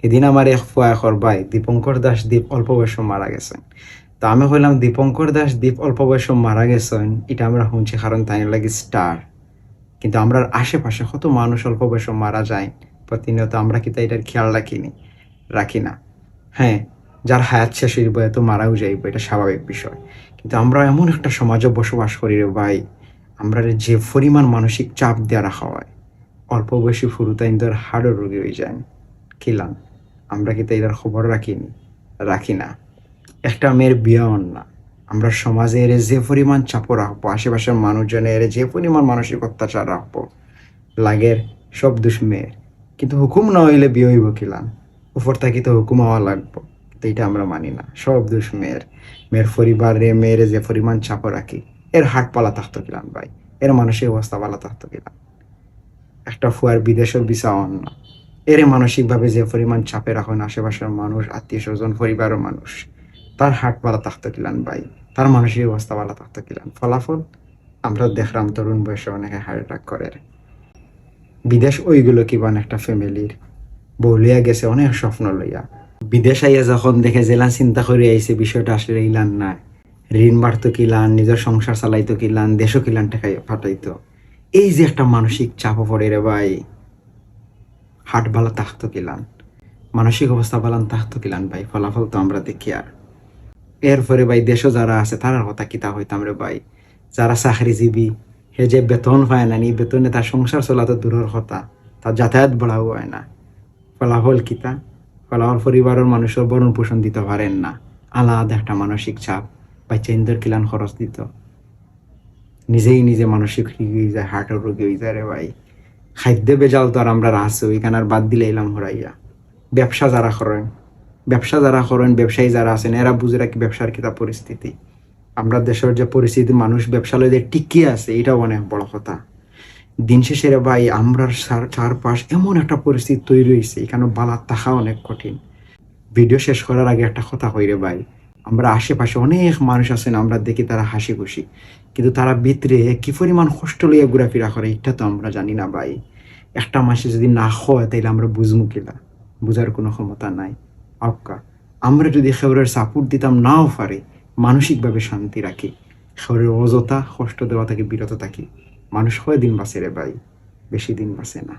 সেদিন আমার এক ফুয়া একর ভাই দীপঙ্কর দাস দীপ অল্প বয়সে মারা গেছেন। তো আমি কইলাম দীপঙ্কর দাস দীপ অল্প বয়সে মারা গেছেন, এটা আমরা শুনছি কারণ তাই লাগে স্টার। কিন্তু আমরা আশেপাশে কত মানুষ অল্প বয়সে মারা যায়, প্রতিনিয়ত আমরা কিন্তু এটার খেয়াল রাখিনি, রাখি না। হ্যাঁ যার হায়াত শেষ হইব এত মারাও যাইব, এটা স্বাভাবিক বিষয়। কিন্তু আমরা এমন একটা সমাজে বসবাস করি রে ভাই, আমরা যে পরিমাণ মানসিক চাপ দেওয়া রাখা হয়, অল্প বয়সী ফুরুতাইনদের হাড়ও রোগী হয়ে যায়। খিলাম আমরা কিন্তু এটার খবর রাখিনি, রাখি না। একটা মেয়ের বিয়ে না। আমরা সমাজে এর যে পরিমাণ চাপ রাখব, আশেপাশের মানুষজনের যে পরিমাণ মানসিক অত্যাচার রাখব, লাগের সব দুষ মেয়ের। কিন্তু হুকুম না হইলে বিয়ে হইব কিলাম উপর থাকি তো হুকুম হওয়া লাগবো, তো এটা আমরা মানি না। সব দোষ মেয়ের। মেয়ের পরিবারে মেয়ের যে পরিমাণ চাপ রাখি, এর হাট পালা থাকতো কিলাম ভাই? এর মানসিক অবস্থা পালা থাকতো কিলাম একটা ফুয়ার বিদেশের হন না। এর মানসিকভাবে যে পরিমাণ চাপে রাখেন আশেপাশের মানুষ, আত্মীয় স্বজন, পরিবারের মানুষ, তার হাট পালা থাকতো কিলান ভাই, তার মানসিক অবস্থা পালা থাকতো কিলান। ফলাফল? আমরা দেখলাম তরুণ বয়সে অনেকে হার্ট অ্যাটাক করে। বিদেশ ওইগুলো কিবান একটা ফ্যামিলির? বউ লইয়া গেছে অনেক স্বপ্ন লইয়া। বিদেশ আইয়া যখন দেখে জেলা চিন্তা করে আইছে, বিষয়টা আসলে ইলান না ঋণ বাড়তো কিলান, নিজের সংসার চালাইতো কিলান, দেশও কিলান টেকাই ফাটাইতো। এই যে একটা মানসিক চাপ পড়ে রে ভাই। হাট বালা থাকতো কিলান, মানসিক অবস্থা বালান থাকতো কিলান ভাই, ফলাফল তো আমরা দেখি আর। এরপরে ভাই, দেশও যারা আছে, তারার কথা কিতা হইতাম রে ভাই? যারা চাকরিজীবী, হে যে বেতন পায় না নি বেতনে তার সংসার চলা তো দূরের কথা, তার যাতায়াত বাড়াও হয় না। ফলাফল কিতা ফলাফল পরিবারের মানুষের বরণ পোষণ দিতে পারেন না। আলাদা একটা মানসিক চাপ বাচ্চা ইন্দর কিলান খরচ দিত। নিজেই নিজে মানসিক রোগী হয়ে যায়, হার্টের রোগী হয়ে যায় রে ভাই। খাদ্য বেজাল তো আর আমরা রাখছি ওইখানে আর বাদ দিলে এলাম হরাইয়া ব্যবসা যারা করেন, ব্যবসা যারা করেন, ব্যবসায়ী যারা আছেন, এরা বুঝে রাখি ব্যবসার কিতা পরিস্থিতি। আমরা দেশের যে পরিস্থিতি, মানুষ ব্যবসা লইতে টিকিয়ে আছে, এটাও অনেক বড় কথা। দিন শেষে ভাই আমরা চারপাশ এমন একটা পরিস্থিতি তৈরি হয়েছে এখানে বালা থাকা অনেক কঠিন। ভিডিও শেষ করার আগে একটা কথা হই রে ভাই আমরা আশেপাশে অনেক মানুষ আছেন, আমরা দেখি তারা হাসি খুশি কিন্তু তারা ভিতরে কি পরিমাণ কষ্ট লইয়া ঘোরাফেরা করে, এটা তো আমরা জানি না ভাই। একটা মাসে যদি না হয়, তাইলে আমরা বুঝব কিনা বুঝার কোনো ক্ষমতা নাই। আক্কা আমরা যদি খেউরের সাপোর্ট দিতাম নাও পারে, মানসিকভাবে শান্তি রাখি। খেউরের অযথা কষ্ট দেওয়া থেকে, বিরত থাকি। মানুষ হয় দিন বাঁচে রে ভাই? বেশি দিন বাঁচে না।